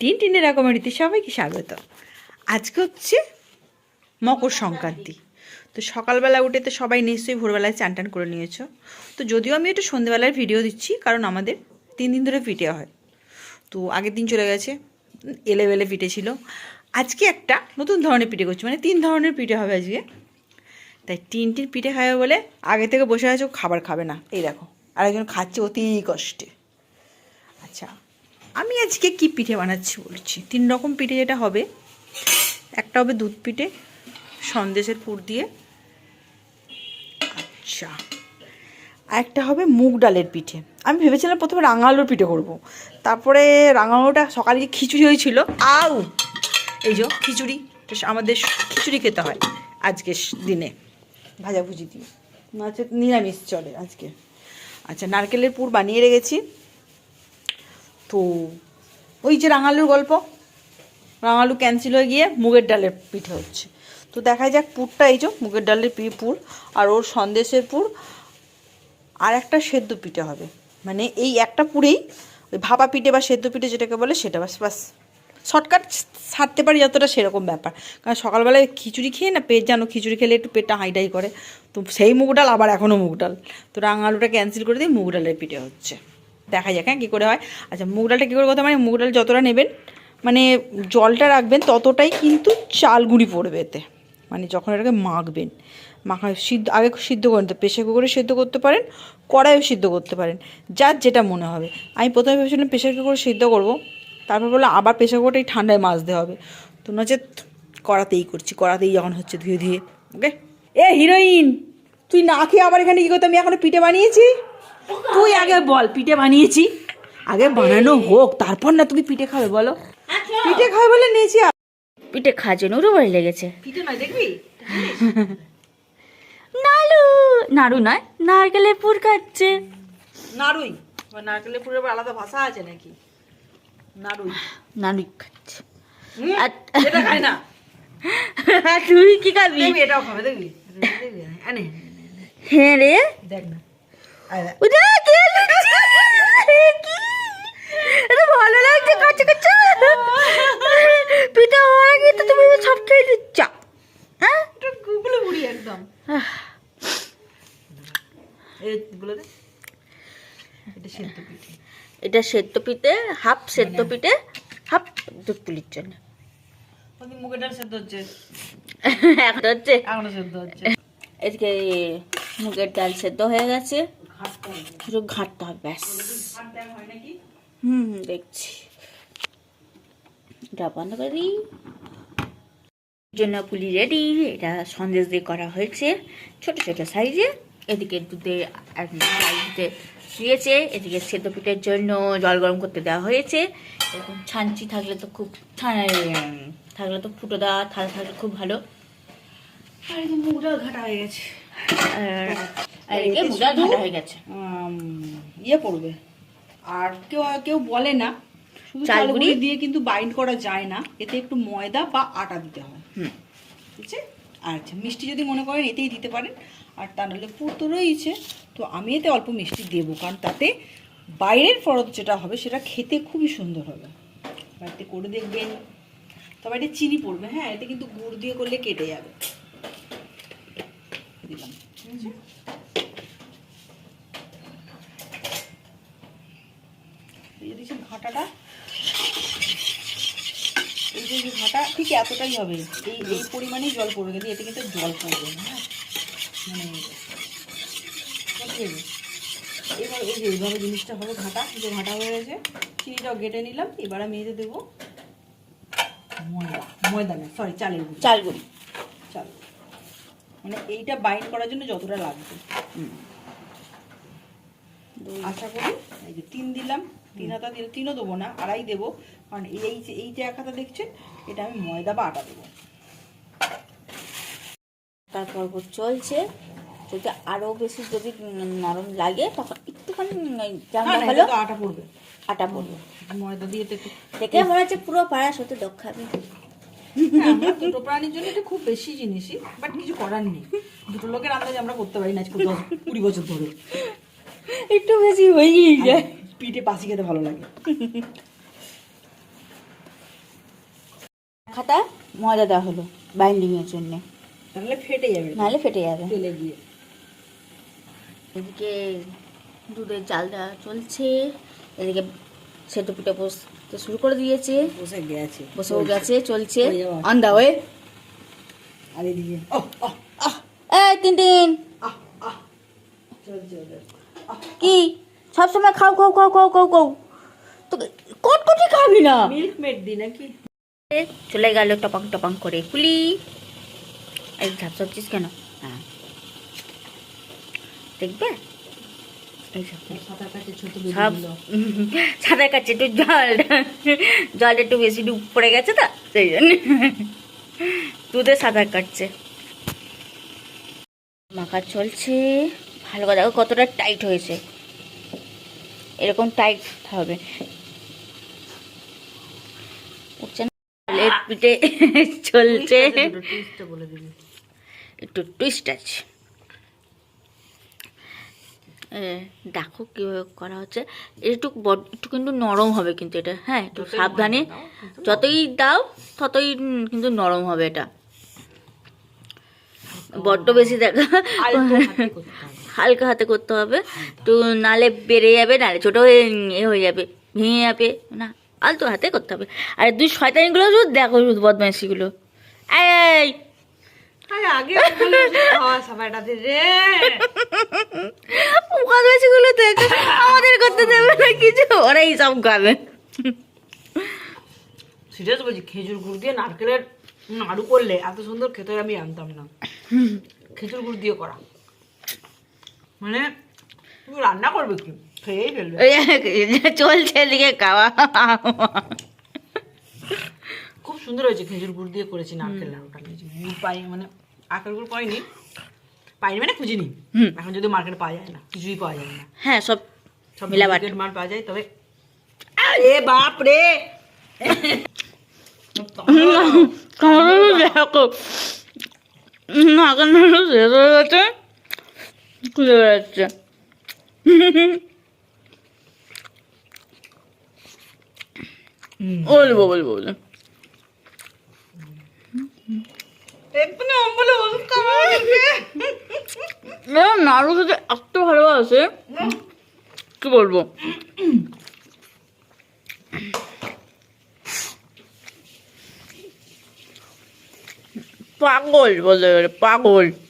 Tin টিনের রকমারিতে সবাইকে স্বাগত। আজকে হচ্ছে মকর সংক্রান্তি। তো সকালবেলা উঠে তো সবাই নিশ্চয়ই ভোরবেলায় চান টান করে নিয়েছো। তো যদিও আমি একটু সন্ধ্যেবেলার ভিডিও দিচ্ছি, কারণ আমাদের তিন দিন ধরে পিঠে হয়। তো আগের দিন চলে গেছে এলে বেলে পিঠে ছিল। আজকে একটা নতুন ধরনের পিঠে করছি মানে তিন ধরনের পিঠে হবে আজকে। তাই তিনটির পিঠে খাবে বলে আগে থেকে বসে আছে ও খাবার খাবে না। এই দেখো, আরেকজন খাচ্ছে অতি কষ্টে। আচ্ছা আমি আজকে কি পিঠে বানাচ্ছি বলছি? তিন রকম পিঠে যেটা হবে। একটা হবে দুধ পিঠে, সন্দেশের পুর দিয়ে। আচ্ছা। আর একটা হবে মুগ ডালের পিঠে। আমি ভেবেছিলাম প্রথমে রাঙালুর পিঠে করব। তারপরে রাঙালুটা সকালে খিচুড়ি হয়েছিল, আউ! এই যে খিচুড়ি আমাদের খিচুড়ি খেতে হয় আজকের দিনে। ভাজাভুজি দিয়ে। নিরামিষ চলে আজকে। আচ্ছা নারকেলের পুর বানিয়ে রেখেছি। ওই যে রাঙালুর গল্প? রাঙালু ক্যান্সেল হয়ে গিয়ে মুগের ডালের পিঠে হচ্ছে। তো দেখা যাক পুরটা এই যে মুগের ডালের পি, পুর আর ওর সন্দেশের পুর আর একটা সেদ্ধ পিঠে হবে। মানে এই একটা পুরেই ওই ভাপা পিঠে বা সেদ্ধ পিঠে যেটাকে বলে সেটা বাস বাস। শর্টকাট ছাড়তে পারি যতটা সেরকম ব্যাপার। কারণ সকালবেলায় খিচুড়ি খেয়ে না পেট জানো খিচুড়ি খেলে একটু পেটটা হাইডাই করে। তো সেই মুগ ডাল, আবার এখনও মুগ ডাল। তো রাঙালুটা ক্যান্সেল করে দিয়ে মুগ ডালের পিঠে হচ্ছে। দেখা যাক হ্যাঁ কী করে হয়। আচ্ছা মুগ ডালটা কী করে কথা মানে মুগ ডাল যতটা নেবেন মানে জলটা রাখবেন ততটাই কিন্তু চাল গুঁড়ি পড়বে এতে। মানে যখন এটাকে মাখবেন, মাখা সিদ্ধ, আগে সিদ্ধ করে নিতে প্রেশার কুকারে সিদ্ধ করতে পারেন, কড়াইও সিদ্ধ করতে পারেন, যার যেটা মনে হবে। আমি প্রথমে ভেবেছিলাম প্রেশার কুকারে সিদ্ধ করব, তারপর বলল আবার প্রেশার কুকারটাই ঠান্ডায় মাজতে হবে। তো নচেত কড়াতেই করছি, কড়াতেই যখন হচ্ছে ধুয়ে ধুয়ে ওকে এ হিরোইন, তুই না খেয়ে আবার এখানে কী করতে? আমি এখনও পিঠে বানিয়েছি। তুই আগে বল পিঠে বানিয়েছি আগে বানানো হোক তারপর না তুমি পিঠে খাবে বলো পিঠে খাবে বলে নিয়েছি পিঠে খাওয়ার জন্য উড়ো বাড়ি লেগেছে পিঠে নয় দেখবি নাড়ু নাড়ু নয় নারকেলের পুর খাচ্ছে নাড়ুই নারকেলের পুরের আলাদা ভাষা আছে নাকি নাড়ুই নাড়ু খাচ্ছে এটা খায় না তুই কি খাবি দেখবি এটাও খাবে দেখবি হ্যাঁ রে দেখ না ভালো লাগছে কাছে কাছে পিঠে হওয়ার আগে তো তুমি সব খেয়ে দিচ্ছ হ্যাঁ এটা গুগলে বুড়ি একদম এটা সেদ্ধ পিঠে হাফ সেদ্ধ পিঠে হাফ দুধ পুলির জন্য এখন হচ্ছে। এদিকে মুগের ডাল সেদ্ধ হয়ে গেছে। শুধু ঘাটতে হবে ব্যাস। হুম হুম, দেখছি। এটা বন্ধ করে দিই। জন্য পুলি রেডি এটা সন্দেশ দিয়ে করা হয়েছে। ছোট ছোট সাইজে এদিকে দুধে সাইজে দিয়েছে এদিকে সেদ্ধ পিঠের জন্য জল গরম করতে দেওয়া হয়েছে। এরকম ছাঞ্চি থাকলে তো খুব থাকলে তো ফুটো দেওয়া থালা থাকলে খুব ভালো। আর ঘাটা হয়ে গেছে। আর হয়ে গেছে। ইয়ে পড়বে আর কেউ কেউ বলে না শুধু চালগুড়ি? দিয়ে কিন্তু বাইন্ড করা যায় না। এতে একটু ময়দা বা আটা দিতে হয়। ঠিক আছে আচ্ছা মিষ্টি যদি মনে করেন এতেই দিতে পারেন। আর তা নাহলে পুর তো রয়েছে তো আমি এতে অল্প মিষ্টি দেবো কারণ তাতে বাইরের ফরত যেটা হবে সেটা খেতে খুবই সুন্দর হবে। বাড়িতে করে দেখবেন। তবে এটা চিনি পড়বে হ্যাঁ? এতে কিন্তু গুড় দিয়ে করলে কেটে যাবে। দিলাম ঠিক আছে এই যে দেখছেন ঘাটাটা ঘাটা ঠিক এতটাই হবে। এই এই পরিমাণেই জল পড়বে কিন্তু এতে কিন্তু জল পড়বে না। হ্যাঁ? মানে? এবার এই যে এইভাবে জিনিসটা হবে ঘাটা যে ঘাটা হয়ে গেছে চিনিটাও গেটে নিলাম এবার আমি এতে দেবো ময়দা ময়দা না সরি চালের গুঁড়ি। চাল গুঁড়ি। চাল মানে এইটা বাইন্ড করার জন্য যতটা লাগবে। আশা করি এই যে তিন দিলাম তিন হাতা দিলে তিনও দেবো না আড়াই দেবো। কারণ এই যে এই যে এক হাতা দেখছেন এটা আমি ময়দা বা আটা দেবো। তারপর চলছে। যদি আরও বেশি যদি নরম লাগে তখন একটুখানি আটা পড়বে। আটা পড়বে। ময়দা দিয়ে দেখে মনে হচ্ছে পুরো পাড়া সত্যি দক্ষ খাবে হ্যাঁ, দুটো প্রাণীর জন্য এটা খুব বেশি জিনিসই বাট কিছু করার নেই। দুটো লোকের আন্দাজে আমরা করতে পারি না আজকে দশ কুড়ি বছর ধরে। একটু বেশি হয়েই যায়। পিঠে পাশি খেতে ভালো লাগে। খাতা ময়দা দেওয়া হলো বাইন্ডিংয়ের জন্যে। তাহলে ফেটে যাবে। নাহলে ফেটে যাবে। তেলে গিয়ে। এদিকে দুধের জাল দেওয়া চলছে। এদিকে সেদ্ধ পিঠে বসতে শুরু করে দিয়েছে। বসে গেছে। বসেও গেছে চলছে। অন দা ওয়ে আর এদিকে। এই তিন তিন। কি? সবসময় খাও খাও খাও খাও খাও খাও। তো কটকটি খাবি না? মিল্ক মেড দি নাকি? চলে গেল টপাং টপাং করে। কুলি। এই ঝাপ সবজিস কেন? হ্যাঁ। দেখবে? সাঁতার কাছে একটু জল। জল একটু বেশি ডুব পড়ে গেছে তো সেই জন্য। দুধে সাঁতার কাটছে। মাখা চলছে। ভালো দেখো কতটা টাইট হয়েছে। এরকম টাইট হবে। উঠছে না? পিঠে চলছে। একটু টুইস্ট আছে। দেখো কীভাবে করা হচ্ছে। একটু বড একটু কিন্তু নরম হবে কিন্তু এটা। হ্যাঁ একটু সাবধানে। যতই দাও ততই কিন্তু নরম হবে এটা। বড্ড বেশি দেখা হালকা হাতে করতে হবে। তো নালে বেড়ে যাবে নালে ছোটো হয়ে এ হয়ে যাবে ভেঙে যাবে না আলতো হাতে করতে হবে। আর দুই শয়তানিগুলো শুধু দেখো শুধু বদমাইশিগুলো। এই বদমাইশিগুলো দেখো আমাদের করতে দেবে না কিছু ওরাই সব খাবে। সিরিয়াস বলছি খেজুর গুড় দিয়ে নারকেলের নাড়ু করলে এত সুন্দর খেতে আমি আনতাম না। খেজুর গুড় দিয়ে করা। মানে রান্না করবে কি? খেয়েই ফেলবে। চলছে এদিকে খাওয়া। খুব সুন্দর হয়েছে খেজুর গুড় দিয়ে করেছি নারকেল নিয়েছি গুড় পাই মানে আখের গুড় পাইনি। পাইনি মানে খুঁজিনি। এখন যদি মার্কেটে পাওয়া যায় না কিছুই পাওয়া যায় না। হ্যাঁ সব সব মিলাবাট। মাল পাওয়া যায় তবে আরে বাপ রে! দেখো না কেন শেষ হয়ে গেছে। খুলে বেড়াচ্ছে বলব বলব বলব এক্ষুনি অম্বলে ওষুধ খাওয়া এরকম নাড়ু খেতে এত ভালোবাসে কি বলব পাগল বলতে গেলে পাগল আর যা নাড়ুটা আরও টেস্টি হয়েছে যেন আরও খাবে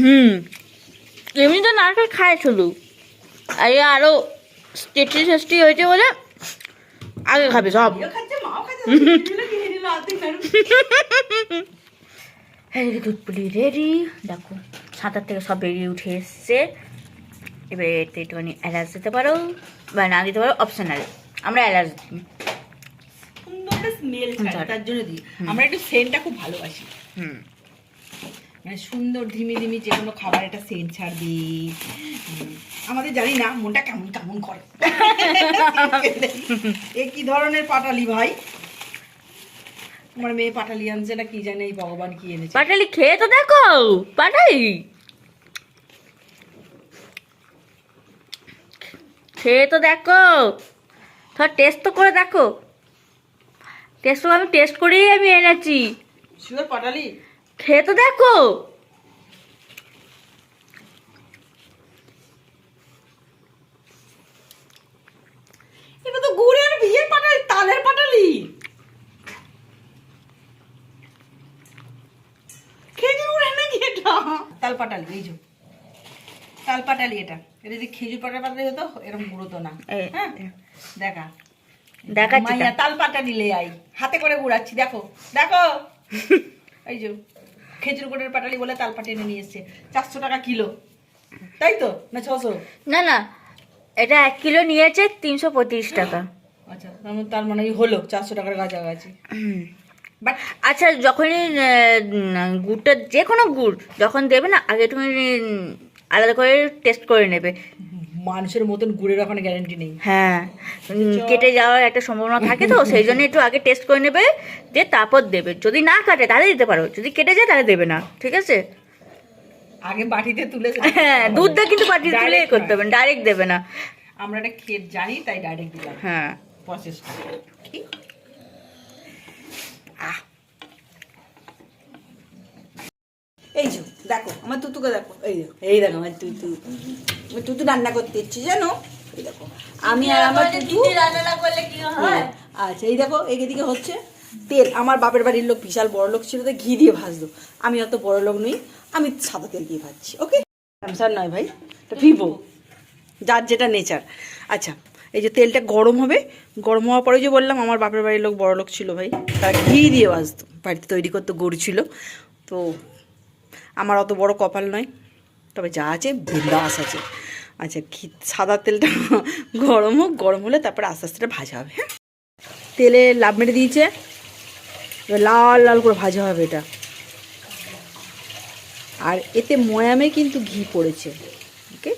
হুম। এমনি তো নারকেল খায় শুধু। আর আরও টেস্টি টেস্টি হয়েছে বলে আগে খাবে সব। হ্যাঁ দুধ পুলি রেডি দেখো সাঁতার থেকে সব বেরিয়ে উঠে এসছে। এবারে এতে একটুখানি এলাচ দিতে পারো বা না দিতে পারো অপশনাল আমরা এলাচ দিই। সুন্দর একটা স্মেল তার জন্য দিই। আমরা একটু সেন্টটা খুব ভালোবাসি। হুম। মানে সুন্দর ধিমি ধিমি যে কোনো খাবার একটা সেন্ট ছাড়বি আমাদের জানি না মনটা কেমন কেমন করে। এ কি ধরনের পাটালি ভাই? আমার মেয়ে পাটালি আনছে না কি জানে এই ভগবান কি এনেছে। পাটালি খেয়ে তো দেখো পাটালি। খেয়ে তো দেখো ধর টেস্ট তো করে দেখো। টেস্ট তো আমি টেস্ট করেই আমি এনেছি। শিওর পাটালি? খেয়ে তো দেখো। এটা তো গুড়ের বিয়ের পাটালি তালের পাটালি। খেজুর গুড়ের নাকি এটা? তাল পাটালি এই যে। তাল পাটালি এটা। এটা যদি খেজুর পাটালি পাটালি হতো এরকম গুঁড়ো তো না। হ্যাঁ? দেখা। মাইয়া তাল পাটালি লে আই হাতে করে গুড়াচ্ছি দেখো। দেখো। এই যে। খেজুর গুড়ের পাটালি বলে তাল পাটি এনে নিয়ে এসছে। চারশো টাকা কিলো। তাই তো? না ছশো? না না এটা এক কিলো নিয়েছে তিনশো পঁয়ত্রিশ টাকা। আচ্ছা তার মানে- তার মানে হলো চারশো টাকার কাছাকাছি। বাট আচ্ছা যখনই গুড়টা যে কোনো গুড় যখন দেবে না আগে তুমি আলাদা করে টেস্ট করে নেবে। মানুষের মতন গুড়ের ওখানে গ্যারান্টি নেই। হ্যাঁ কেটে যাওয়ার একটা সম্ভাবনা থাকে তো সেই জন্য একটু আগে টেস্ট করে নেবে যে তারপর দেবে। যদি না কাটে তাহলে দিতে পারো। যদি কেটে যায় তাহলে দেবে না ঠিক আছে? আগে বাটিতে তুলে হ্যাঁ দুধটা কিন্তু পাটি তুলে করতে হবে ডাইরেক্ট দেবে না। আমরা এটা খেয়ে জানি তাই ডাইরেক্ট দিলাম। হ্যাঁ। প্রসেসটা আহ। এই যে দেখো আমার তুতুকে দেখো। এই দেখো এই দেখো আমার তুতু। তুতু রান্না করতে ইচ্ছে জানো? এই দেখো আমি আর আমার তুতু রান্না করলে কি হ্যাঁ, আচ্ছা এই দেখো এদিকে হচ্ছে তেল। আমার বাপের বাড়ির লোক বিশাল বড় লোক ছিল তো ঘি দিয়ে ভাজতো আমি অত বড় লোক নই আমি সাদা তেল দিয়ে ভাজছি ওকে? স্যামসার নয় ভাই এটা ভিভো যার যেটা নেচার। আচ্ছা এই যে তেলটা গরম হবে গরম হওয়ার পরে যে বললাম আমার বাপের বাড়ির লোক বড় লোক ছিল ভাই তারা ঘি দিয়ে ভাজতো। বাড়িতে তৈরি করতো গরু ছিল। তো আমার অত বড় কপাল নয়। তবে যা আছে বিন্দাস আছে। আচ্ছা ঘি, সাদা তেলটা গরম হোক, গরম হলে তারপরে আস্তে আস্তে ভাজা হবে হ্যাঁ? তেলে লাভ মেরে দিয়েছে। এবার লাল লাল করে ভাজা হবে এটা। আর এতে ময়ামে কিন্তু ঘি পড়েছে, ওকে?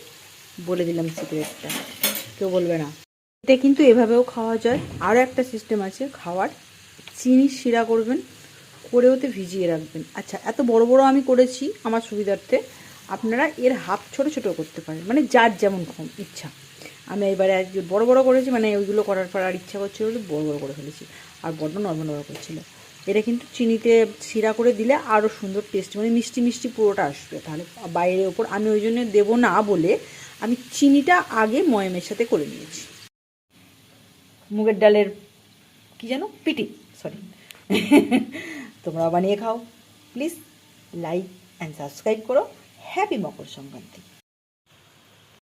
বলে দিলাম সিক্রেটটা, কেউ বলবে না। এতে কিন্তু এভাবেও খাওয়া যায়। আরও একটা সিস্টেম আছে, খাওয়ার। চিনি শিরা করবেন করে ওতে ভিজিয়ে রাখবেন। আচ্ছা এত বড় বড় আমি করেছি আমার সুবিধার্থে। আপনারা এর হাফ ছোট ছোট করতে পারেন। মানে যার যেমন কম ইচ্ছা। আমি এবারে বড় বড় করেছি মানে ওইগুলো করার পর আর ইচ্ছা করছিল বড় বড় করে ফেলেছি। আর বড্ড নর্মাল নর্মাল করছিল। এটা কিন্তু চিনিতে শিরা করে দিলে আরও সুন্দর টেস্ট মানে মিষ্টি মিষ্টি পুরোটা আসবে। তাহলে বাইরের ওপর আমি ওই জন্য দেবো না বলে আমি চিনিটা আগে ময়মের সাথে করে নিয়েছি। মুগের ডালের কি যেন? পিটি সরি তোমরা বানিয়ে খাও। প্লিজ লাইক অ্যান্ড সাবস্ক্রাইব করো। হ্যাপি মকর সংক্রান্তি।